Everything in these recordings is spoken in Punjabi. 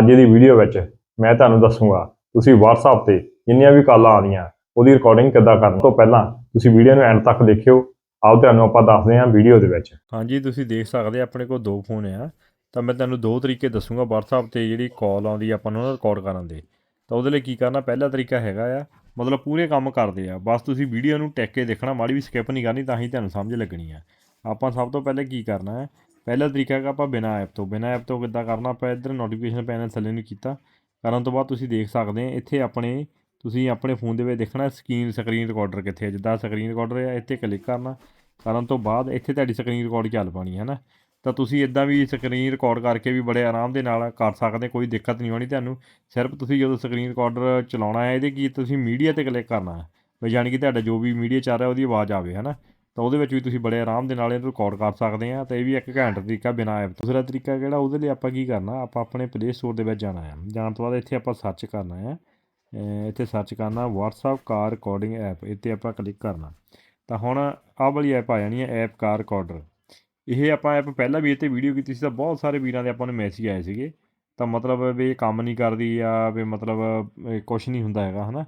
ਅੱਜ ਦੀ ਵੀਡੀਓ ਵਿੱਚ ਮੈਂ ਤੁਹਾਨੂੰ ਦੱਸੂਗਾ, ਤੁਸੀਂ WhatsApp ਤੇ ਜਿੰਨੀਆਂ ਵੀ ਕਾਲਾਂ ਆਉਂਦੀਆਂ, ਉਹਦੀ ਰਿਕਾਰਡਿੰਗ ਕਿੱਦਾਂ ਕਰਨ। ਤੋਂ ਪਹਿਲਾਂ ਤੁਸੀਂ ਵੀਡੀਓ ਨੂੰ ਐਂਡ ਤੱਕ ਦੇਖਿਓ। ਆਓ ਤੁਹਾਨੂੰ ਆਪਾਂ ਦੱਸਦੇ ਹਾਂ ਵੀਡੀਓ ਦੇ ਵਿੱਚ। ਹਾਂਜੀ, ਤੁਸੀਂ ਦੇਖ ਸਕਦੇ ਆਪਣੇ ਕੋਲ ਦੋ ਫੋਨ ਆ। ਤਾਂ ਮੈਂ ਤੁਹਾਨੂੰ ਦੋ ਤਰੀਕੇ ਦੱਸੂਗਾ WhatsApp ਤੇ ਜਿਹੜੀ ਕਾਲ ਆਉਂਦੀ ਆਪਾਂ ਨੂੰ ਰਿਕਾਰਡ ਕਰਨ ਦੇ। ਤਾਂ ਉਹਦੇ ਲਈ ਕੀ ਕਰਨਾ, ਪਹਿਲਾ ਤਰੀਕਾ ਹੈਗਾ ਆ, ਮਤਲਬ ਪੂਰੇ ਕੰਮ ਕਰਦੇ ਆ। ਬਸ ਤੁਸੀਂ ਵੀਡੀਓ ਨੂੰ ਟੈਕ ਕੇ ਦੇਖਣਾ, ਮਾੜੀ ਵੀ ਸਕਿਪ ਨਹੀਂ ਕਰਨੀ, ਤਾਂ ਹੀ ਤੁਹਾਨੂੰ ਸਮਝ ਲੱਗਣੀ ਆ। ਆਪਾਂ ਸਭ ਤੋਂ ਪਹਿਲੇ ਕੀ ਕਰਨਾ ਹੈ ਪਹਿਲਾ ਤਰੀਕਾ ਹੈਗਾ ਆਪਾਂ ਬਿਨਾ ਐਪ ਤੋਂ। ਬਿਨਾ ਐਪ ਤੋਂ ਕਿੱਦਾਂ ਕਰਨਾ? ਆਪਾਂ ਇੱਧਰ ਨੋਟੀਫਿਕੇਸ਼ਨ ਪੈਨਲ ਥੱਲੇ ਨੂੰ ਕੀਤਾ। ਕਰਨ ਤੋਂ ਬਾਅਦ ਤੁਸੀਂ ਦੇਖ ਸਕਦੇ ਆ ਇੱਥੇ ਆਪਣੇ, ਤੁਸੀਂ ਆਪਣੇ ਫੋਨ ਦੇ ਵਿੱਚ ਦੇਖਣਾ ਸਕਰੀਨ ਸਕਰੀਨ ਰਿਕਾਰਡਰ ਕਿੱਥੇ ਹੈ। ਜਿੱਦਾਂ ਸਕਰੀਨ ਰਿਕਾਰਡਰ ਹੈ ਇੱਥੇ ਕਲਿੱਕ ਕਰਨਾ। ਕਰਨ ਤੋਂ ਬਾਅਦ ਇੱਥੇ ਤੁਹਾਡੀ ਸਕਰੀਨ ਰਿਕਾਰਡ ਚੱਲ ਪਾਣੀ ਹੈ ਨਾ। ਤਾਂ ਤੁਸੀਂ ਇਦਾਂ ਵੀ ਸਕਰੀਨ ਰਿਕਾਰਡ ਕਰਕੇ ਵੀ ਬੜੇ ਆਰਾਮ ਦੇ ਨਾਲ ਕਰ ਸਕਦੇ ਕੋਈ ਦਿੱਕਤ ਨਹੀਂ ਆਉਣੀ ਤੁਹਾਨੂੰ। ਸਿਰਫ ਤੁਸੀਂ ਜਦੋਂ ਸਕਰੀਨ ਰਿਕਾਰਡਰ ਚਲਾਉਣਾ ਹੈ, ਇਹਦੇ ਕੀ ਤੁਸੀਂ ਮੀਡੀਆ ਤੇ ਕਲਿੱਕ ਕਰਨਾ ਹੈ। ਵੀ ਯਾਨੀ ਕਿ ਤੁਹਾਡਾ ਜੋ ਵੀ ਮੀਡੀਆ ਚੱਲ ਰਿਹਾ, ਉਹਦੀ ਆਵਾਜ਼ ਆਵੇ, ਹੈ ਨਾ। ਤਾਂ ਉਹਦੇ ਵਿੱਚ ਵੀ ਤੁਸੀਂ ਬੜੇ ਆਰਾਮ ਦੇ ਨਾਲ ਇਹਨੂੰ ਰਿਕਾਰਡ ਕਰ ਸਕਦੇ ਆ ਤਾਂ ਇਹ ਵੀ ਇੱਕ ਘੈਂਟ ਤਰੀਕਾ ਬਿਨਾ ਐਪ ਤੋਂ। ਦੂਸਰਾ ਤਰੀਕਾ ਕਿਹੜਾ, ਉਹਦੇ ਲਈ ਆਪਾਂ ਕੀ ਕਰਨਾ, ਆਪਾਂ ਆਪਣੇ ਪਲੇ ਸਟੋਰ ਦੇ ਵਿੱਚ ਜਾਣਾ ਹੈ ਜਾਣ ਤੋਂ ਬਾਅਦ ਇੱਥੇ ਆਪਾਂ ਸਰਚ ਕਰਨਾ ਹੈ ਇੱਥੇ ਸਰਚ ਕਰਨਾ WhatsApp ਕਾਰ ਰਿਕਾਰਡਿੰਗ ਐਪ ਇੱਥੇ ਆਪਾਂ ਕਲਿੱਕ ਕਰਨਾ। ਤਾਂ ਹੁਣ ਆਹ ਵਾਲੀ ਐਪ ਆ ਜਾਣੀ ਹੈ ਐਪ ਕਾਰ ਰਿਕਾਰਡਰ ਇਹ ਆਪਾਂ ਐਪ ਪਹਿਲਾਂ ਵੀ ਇੱਥੇ ਵੀਡੀਓ ਕੀਤੀ ਸੀ ਤਾਂ ਬਹੁਤ ਸਾਰੇ ਵੀਰਾਂ ਦੇ ਆਪਾਂ ਨੂੰ ਮੈਸੇਜ ਆਏ ਸੀਗੇ। ਤਾਂ ਮਤਲਬ ਵੀ ਇਹ ਕੰਮ ਨਹੀਂ ਕਰਦੀ ਆ ਵੀ ਮਤਲਬ ਕੁਝ ਨਹੀਂ ਹੁੰਦਾ ਹੈਗਾ, ਹਨਾ?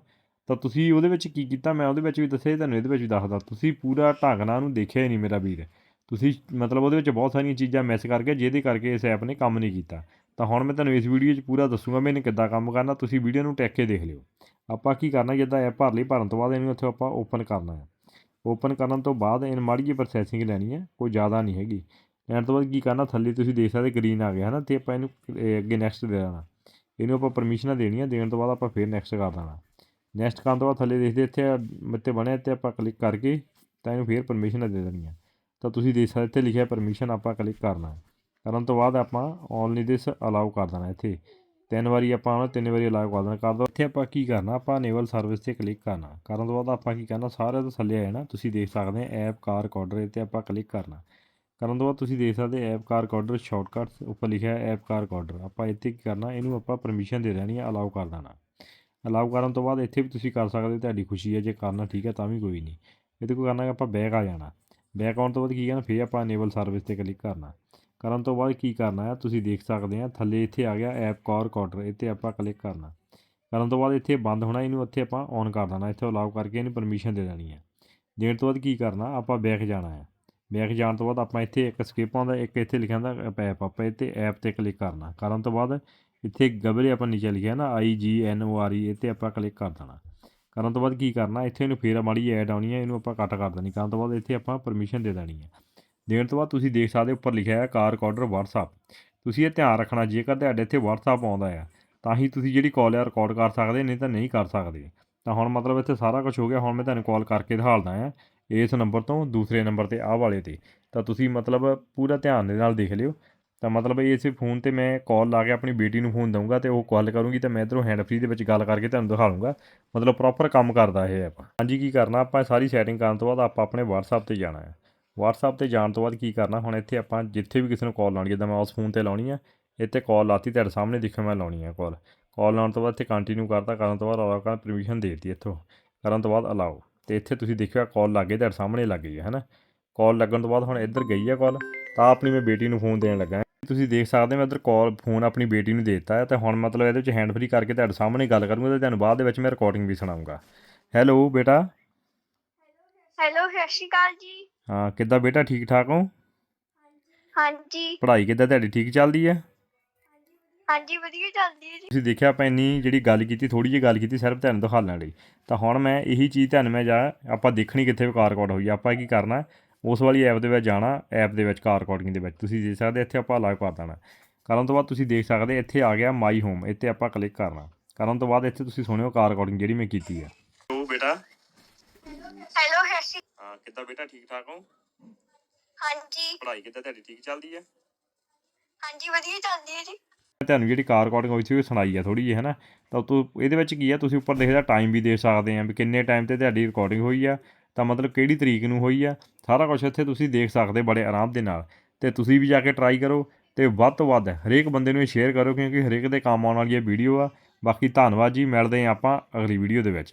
ਤਾਂ ਤੁਸੀਂ ਉਹਦੇ ਵਿੱਚ ਕੀ ਕੀਤਾ? ਮੈਂ ਉਹਦੇ ਵਿੱਚ ਵੀ ਦੱਸਿਆ, ਤੁਹਾਨੂੰ ਇਹਦੇ ਵਿੱਚ ਵੀ ਦੱਸਦਾ। ਤੁਸੀਂ ਪੂਰਾ ਢੰਗ ਨਾਲ ਉਹਨੂੰ ਦੇਖਿਆ ਹੀ ਨਹੀਂ ਮੇਰਾ ਵੀਰ। ਤੁਸੀਂ ਮਤਲਬ ਉਹਦੇ ਵਿੱਚ ਬਹੁਤ ਸਾਰੀਆਂ ਚੀਜ਼ਾਂ ਮਿਸ ਕਰਕੇ ਜਿਹਦੇ ਕਰਕੇ ਇਸ ਐਪ ਨੇ ਕੰਮ ਨਹੀਂ ਕੀਤਾ। ਤਾਂ ਹੁਣ ਮੈਂ ਤੁਹਾਨੂੰ ਇਸ ਵੀਡੀਓ 'ਚ ਪੂਰਾ ਦੱਸੂਗਾ ਮੈਂ ਇਹਨੇ ਕਿੱਦਾਂ ਕੰਮ ਕਰਨਾ। ਤੁਸੀਂ ਵੀਡੀਓ ਨੂੰ ਟੈਕ ਕੇ ਦੇਖ ਲਿਓ। ਆਪਾਂ ਕੀ ਕਰਨਾ, ਜਿੱਦਾਂ ਐਪ ਭਰ ਲਈ, ਭਰਨ ਤੋਂ ਬਾਅਦ ਇਹਨੂੰ ਇੱਥੇ ਆਪਾਂ ਓਪਨ ਕਰਨਾ ਹੈ। ਓਪਨ ਕਰਨ ਤੋਂ ਬਾਅਦ ਇਹਨ ਮਾੜੀ ਜਿਹੀ ਪ੍ਰੋਸੈਸਿੰਗ ਲੈਣੀ ਹੈ, ਕੋਈ ਜ਼ਿਆਦਾ ਨਹੀਂ ਹੈਗੀ। ਲੈਣ ਤੋਂ ਬਾਅਦ ਕੀ ਕਰਨਾ, ਥੱਲੇ ਤੁਸੀਂ ਦੇਖ ਸਕਦੇ ਗ੍ਰੀਨ ਆ ਗਿਆ ਹੈ ਨਾ ਤੇ ਆਪਾਂ ਇਹਨੂੰ ਅੱਗੇ ਨੈਕਸਟ ਦੇ ਦੇਣਾ। ਇਹਨੂੰ ਆਪਾਂ ਪਰਮਿਸ਼ਨਾਂ ਦੇਣੀਆਂ ਦੇਣ ਤੋਂ ਬਾਅਦ ਆਪਾਂ ਫਿਰ ਨੈਕਸਟ ਕਰ ਦੇਣਾ। ਨੈਕਸਟ ਕਰਨ ਤੋਂ ਬਾਅਦ ਥੱਲੇ ਦੇਖਦੇ ਇੱਥੇ ਮਿੱਤੇ ਬਣਿਆ ਇੱਥੇ ਆਪਾਂ ਕਲਿੱਕ ਕਰਕੇ ਤਾਂ ਇਹਨੂੰ ਫਿਰ ਪਰਮਿਸ਼ਨ ਦੇ ਦੇਣੀਆਂ ਤਾਂ ਤੁਸੀਂ ਦੇਖ ਸਕਦੇ ਇੱਥੇ ਲਿਖਿਆ ਪਰਮਿਸ਼ਨ ਆਪਾਂ ਕਲਿੱਕ ਕਰਨਾ ਕਰਨ ਤੋਂ ਬਾਅਦ ਆਪਾਂ ਓਨਲੀ ਦਿਸ ਅਲਾਉ ਕਰ ਦੇਣਾ ਇੱਥੇ। ਤਿੰਨ ਵਾਰੀ ਆਪਾਂ ਉਹਨੂੰ ਤਿੰਨ ਵਾਰੀ ਅਲਾਉ ਕਰ ਦੇਣਾ। ਕਰ ਦੋ, ਇੱਥੇ ਆਪਾਂ ਕੀ ਕਰਨਾ, ਆਪਾਂ ਨੇਵਲ ਸਰਵਿਸ ਤੇ ਕਲਿੱਕ ਕਰਨਾ। ਕਰਨ ਤੋਂ ਬਾਅਦ ਆਪਾਂ ਕੀ ਕਰਨਾ, ਸਾਰਿਆਂ ਤੋਂ ਥੱਲੇ ਆ ਜਾਣਾ। ਤੁਸੀਂ ਦੇਖ ਸਕਦੇ ਆ ਐਪ ਕਾਰ ਰਿਕਾਰਡਰ ਤੇ ਆਪਾਂ ਕਲਿੱਕ ਕਰਨਾ। ਕਰਨ ਤੋਂ ਬਾਅਦ ਤੁਸੀਂ ਦੇਖ ਸਕਦੇ ਐਪ ਕਾਰ ਰਿਕਾਰਡਰ ਸ਼ਾਰਟਕਟਸ ਉੱਪਰ ਲਿਖਿਆ ਐਪ ਕਾਰ ਰਿਕਾਰਡਰ ਆਪਾਂ ਇੱਥੇ ਕੀ ਕਰਨਾ, ਇਹਨੂੰ ਆਪਾਂ ਪਰਮਿਸ਼ਨ ਦੇ ਦੇਣੀ ਹੈ ਅਲਾਉ ਕਰ ਦੇਣਾ। ਅਲਾਉ ਕਰਨ ਤੋਂ ਬਾਅਦ ਇੱਥੇ ਵੀ ਤੁਸੀਂ ਕਰ ਸਕਦੇ ਤੁਹਾਡੀ ਖੁਸ਼ੀ ਹੈ, ਜੇ ਕਰਨਾ ਠੀਕ ਹੈ ਤਾਂ ਵੀ ਕੋਈ ਨਹੀਂ। ਇਹਦੇ ਕੋਈ ਕਰਨਾ ਆਪਾਂ ਬੈਕ ਆ ਜਾਣਾ। ਬੈਕ ਆਉਣ ਤੋਂ ਬਾਅਦ ਕੀ ਕਰਨਾ, ਫਿਰ ਆਪਾਂ ਅਨੇਬਲ ਸਰਵਿਸ ਤੇ ਕਲਿੱਕ ਕਰਨਾ। ਕਰਨ ਤੋਂ ਬਾਅਦ ਕੀ ਕਰਨਾ ਹੈ, ਤੁਸੀਂ ਦੇਖ ਸਕਦੇ ਆ ਥੱਲੇ ਇੱਥੇ ਆ ਗਿਆ ਐਪ ਕਾਰ ਰਿਕਾਰਡਰ ਇੱਥੇ ਆਪਾਂ ਕਲਿੱਕ ਕਰਨਾ। ਕਰਨ ਤੋਂ ਬਾਅਦ ਇੱਥੇ ਬੰਦ ਹੋਣਾ, ਇਹਨੂੰ ਇੱਥੇ ਆਪਾਂ ਔਨ ਕਰ ਦੇਣਾ, ਇੱਥੇ ਅਲਾਉ ਕਰਕੇ ਇਹਨੂੰ ਪਰਮਿਸ਼ਨ ਦੇ ਦੇਣੀ ਹੈ। ਦੇਣ ਤੋਂ ਬਾਅਦ ਕੀ ਕਰਨਾ, ਆਪਾਂ ਬੈਕ ਜਾਣਾ ਹੈ। ਬੈਕ ਜਾਣ ਤੋਂ ਬਾਅਦ ਆਪਾਂ ਇੱਥੇ ਇੱਕ ਸਕਿਪ ਆਉਂਦਾ, ਇੱਕ ਇੱਥੇ ਲਿਖਿਆ ਹੁੰਦਾ ਐਪ ਆਪਾਂ ਇੱਥੇ ਐਪ ਤੇ ਕਲਿੱਕ ਕਰਨਾ। ਕਰਨ ਤੋਂ ਬਾਅਦ ਇੱਥੇ ਗਬਰੇ ਆਪਾਂ ਨੀਚੇ ਲਿਖਿਆ ਨਾ ਆਈ ਜੀ ਐਨ ਓ ਆਰ ਈ ਇੱਥੇ ਆਪਾਂ ਕਲਿੱਕ ਕਰ ਦੇਣਾ। ਕਰਨ ਤੋਂ ਬਾਅਦ ਕੀ ਕਰਨਾ, ਇੱਥੇ ਇਹਨੂੰ ਫੇਰ ਮਾੜੀ ਐਡ ਆਉਣੀ ਹੈ ਇਹਨੂੰ ਆਪਾਂ ਕੱਟ ਕਰ ਦੇਣੀ। ਕਰਨ ਤੋਂ ਬਾਅਦ ਇੱਥੇ ਆਪਾਂ ਪਰਮਿਸ਼ਨ ਦੇ ਦੇਣੀ ਹੈ ਦੇਣ ਤੋਂ ਬਾਅਦ ਤੁਸੀਂ ਦੇਖ ਸਕਦੇ ਉੱਪਰ ਲਿਖਿਆ ਹੈ ਕਾਰ ਰਿਕਾਰਡਰ WhatsApp ਤੁਸੀਂ ਇਹ ਧਿਆਨ ਰੱਖਣਾ, ਜੇਕਰ ਤੁਹਾਡੇ ਇੱਥੇ WhatsApp ਆਉਂਦਾ ਆ, ਤਾਂ ਹੀ ਤੁਸੀਂ ਜਿਹੜੀ ਕਾਲ ਆ ਰਿਕਾਰਡ ਕਰ ਸਕਦੇ, ਨਹੀਂ ਤਾਂ ਨਹੀਂ ਕਰ ਸਕਦੇ। ਤਾਂ ਹੁਣ ਮਤਲਬ ਇੱਥੇ ਸਾਰਾ ਕੁਝ ਹੋ ਗਿਆ, ਹੁਣ ਮੈਂ ਤੁਹਾਨੂੰ ਕਾਲ ਕਰਕੇ ਦਿਖਾਲਦਾ ਹਾਂ ਇਸ ਨੰਬਰ ਤੋਂ ਦੂਸਰੇ ਨੰਬਰ ਤੇ ਆਹ ਵਾਲੇ ਤੇ। ਤਾਂ ਤੁਸੀਂ ਮਤਲਬ ਪੂਰਾ ਧਿਆਨ ਦੇ ਨਾਲ ਦੇਖ ਲਿਓ। ਤਾਂ ਮਤਲਬ ਇਸੇ ਫੋਨ ਤੇ ਮੈਂ ਕਾਲ ਲਾ ਕੇ ਆਪਣੀ ਬੇਟੀ ਨੂੰ ਫੋਨ ਦਊਂਗਾ ਤੇ ਉਹ ਕਾਲ ਕਰੂੰਗੀ ਤਾਂ ਮੈਂ ਇਧਰੋਂ ਹੈਂਡ ਫ੍ਰੀ ਦੇ ਵਿੱਚ ਗੱਲ ਕਰਕੇ ਤੁਹਾਨੂੰ ਦਿਖਾ ਲੂੰਗਾ ਮਤਲਬ ਪ੍ਰੋਪਰ ਕੰਮ ਕਰਦਾ ਇਹ ਐਪ ਹਾਂਜੀ, ਕੀ ਕਰਨਾ? ਆਪਾਂ ਸਾਰੀ ਸੈਟਿੰਗ ਕਰਨ ਤੋਂ ਬਾਅਦ ਆਪਾਂ ਆਪਣੇ WhatsApp ਤੇ ਜਾਣਾ ਹੈ। WhatsApp ਤੇ ਜਾਣ ਤੋਂ ਬਾਅਦ ਕੀ ਕਰਨਾ? ਹੁਣ ਇੱਥੇ ਆਪਾਂ ਜਿੱਥੇ ਵੀ ਕਿਸੇ ਨੂੰ ਕਾਲ ਲਾਉਣੀ ਜਿੱਦਾਂ ਮੈਂ ਉਸ ਫੋਨ ਤੇ ਲਾਉਣੀ ਆ, ਇੱਥੇ ਕਾਲ ਲਾਤੀ, ਤੁਹਾਡੇ ਸਾਹਮਣੇ ਦਿਖੇ ਮੈਂ ਲਾਉਣੀ ਆ ਕਾਲ ਕਾਲ ਲਾਉਣ ਤੋਂ ਬਾਅਦ ਇੱਥੇ ਕੰਟੀਨਿਊ ਕਰਤਾ, ਕਰਨ ਤੋਂ ਬਾਅਦ ਅਲਾਉ ਕਰਨ ਪਰਮਿਸ਼ਨ ਦੇਤੀ ਇੱਥੋਂ। ਕਰਨ ਤੋਂ ਬਾਅਦ ਅਲਾਓ ਤੇ ਇੱਥੇ ਤੁਸੀਂ ਦੇਖਿਆ ਕਾਲ ਲੱਗੇ ਤੁਹਾਡੇ ਸਾਹਮਣੇ ਲੱਗ ਗਈ ਹੈ ਨਾ ਕਾਲ ਲੱਗਣ ਤੋਂ ਬਾਅਦ ਹੁਣ ਇੱਧਰ ਗਈ ਹੈ ਕਾਲ ਤਾਂ ਆਪਣੀ ਮੈਂ ਬੇਟੀ ਨੂੰ ਫੋਨ ਦੇਣ ਲੱਗਾ ਤੁਸੀਂ ਦੇਖ ਸਕਦੇ ਮੈਂ ਇੱਧਰ ਕਾਲ ਫੋਨ ਆਪਣੀ ਬੇਟੀ ਨੂੰ ਦੇ ਦਿੱਤਾ ਹੈ ਤੇ ਹੁਣ ਮਤਲਬ ਇਹਦੇ ਵਿੱਚ ਹੈਂਡ ਫ੍ਰੀ ਕਰਕੇ ਤੁਹਾਡੇ ਸਾਹਮਣੇ ਗੱਲ ਕਰੂੰਗਾ ਤੇ ਤੁਹਾਨੂੰ ਬਾਅਦ ਦੇ ਵਿੱਚ ਮੈਂ ਰਿਕਾਰਡਿੰਗ ਵੀ ਸੁਣਾਉਂਗਾ। ਹੈਲੋ ਬੇਟਾ। ਹੈਲੋ ਸਤਿ ਸ਼੍ਰੀ ਅਕਾਲ ਜੀ। ਹਾਂ ਕਿੱਦਾਂ ਬੇਟਾ ਠੀਕ ਠਾਕ ਹੋ? ਹਾਂਜੀ। ਪੜ੍ਹਾਈ ਕਿੱਦਾਂ ਤੁਹਾਡੀ ਠੀਕ ਚੱਲਦੀ ਹੈ? ਹਾਂਜੀ ਵਧੀਆ ਚੱਲਦੀ ਹੈ ਜੀ। ਤੁਸੀਂ ਦੇਖਿਆ ਆਪਾਂ ਇੰਨੀ ਜਿਹੜੀ ਗੱਲ ਕੀਤੀ ਥੋੜੀ ਜਿਹੀ ਗੱਲ ਕੀਤੀ ਸਿਰਫ ਤੁਹਾਨੂੰ ਦਿਖਾਉਣ ਲਈ। ਤਾਂ ਹੁਣ ਮੈਂ ਇਹੀ ਚੀਜ਼ ਤੁਹਾਨੂੰ ਮੈਂ ਜਾ ਆਪਾਂ ਦੇਖਣੀ ਕਿੱਥੇ ਕਾਰ ਰਿਕਾਰਡ ਹੋਈ। ਆਪਾਂ ਕੀ ਕਰਨਾ ਉਸ ਵਾਲੀ ਐਪ ਦੇ ਵਿੱਚ ਜਾਣਾ ਐਪ ਦੇ ਵਿੱਚ ਕਾਰ ਰਿਕਾਰਡਿੰਗ ਦੇ ਵਿੱਚ। ਤੁਸੀਂ ਦੇਖ ਸਕਦੇ ਇੱਥੇ ਆਪਾਂ ਅਲਾਉ ਕਰ ਦੇਣਾ। ਕਰਨ ਤੋਂ ਬਾਅਦ ਤੁਸੀਂ ਦੇਖ ਸਕਦੇ ਇੱਥੇ ਆ ਗਿਆ ਮਾਈ ਹੋਮ ਇੱਥੇ ਆਪਾਂ ਕਲਿੱਕ ਕਰਨਾ। ਕਰਨ ਤੋਂ ਬਾਅਦ ਇੱਥੇ ਤੁਸੀਂ ਸੁਣਿਓ ਕਾਰ ਰਿਕਾਰਡਿੰਗ ਜਿਹੜੀ ਮੈਂ ਕੀਤੀ ਹੈ ਉਹ ਬੇਟਾ। ਹੈਲੋ ਸ਼੍ਰੀ ਹਾਂ ਕਿੱਦਾਂ ਬੇਟਾ ਠੀਕ ਠਾਕ ਹੋ? ਹਾਂਜੀ। ਪੜ੍ਹਾਈ ਕਿੱਦਾਂ ਤੁਹਾਡੀ ਠੀਕ ਚੱਲਦੀ ਹੈ ਹਾਂਜੀ ਵਧੀਆ ਚੱਲਦੀ ਹੈ ਜੀ। ਮੈਂ ਤੁਹਾਨੂੰ ਜਿਹੜੀ ਕਾਰ ਰਿਕਾਰਡਿੰਗ ਹੋਈ ਸੀ ਉਹ ਸੁਣਾਈ ਆ ਥੋੜੀ ਜਿਹੀ ਹੈ ਨਾ ਤਾਂ ਤੂੰ ਇਹਦੇ ਵਿੱਚ ਕੀ ਆ ਤੁਸੀਂ ਉੱਪਰ ਦੇਖਦਾ ਟਾਈਮ ਵੀ ਦੇ ਸਕਦੇ ਆ ਵੀ ਕਿੰਨੇ ਟਾਈਮ ਤੇ ਤੁਹਾਡੀ ਰਿਕਾਰਡਿੰਗ ਹੋਈ ਆ। ਤਾਂ ਮਤਲਬ ਕਿਹੜੀ ਤਰੀਕ ਨੂੰ ਹੋਈ ਆ? ਸਾਰਾ ਕੁਝ ਇੱਥੇ ਤੁਸੀਂ ਦੇਖ ਸਕਦੇ ਬੜੇ ਆਰਾਮ ਦੇ ਨਾਲ। ਤੇ ਤੁਸੀਂ ਵੀ ਜਾ ਕੇ ਟਰਾਈ ਕਰੋ ਤੇ ਵੱਧ ਤੋਂ ਵੱਧ ਹਰੇਕ ਬੰਦੇ ਨੂੰ ਇਹ ਸ਼ੇਅਰ ਕਰੋ ਕਿਉਂਕਿ ਹਰੇਕ ਦੇ ਕੰਮ ਆਉਣ ਵਾਲੀ ਇਹ ਵੀਡੀਓ ਆ। ਬਾਕੀ ਧੰਨਵਾਦ ਜੀ, ਮਿਲਦੇ ਹਾਂ ਆਪਾਂ ਅਗਲੀ ਵੀਡੀਓ ਦੇ ਵਿੱਚ।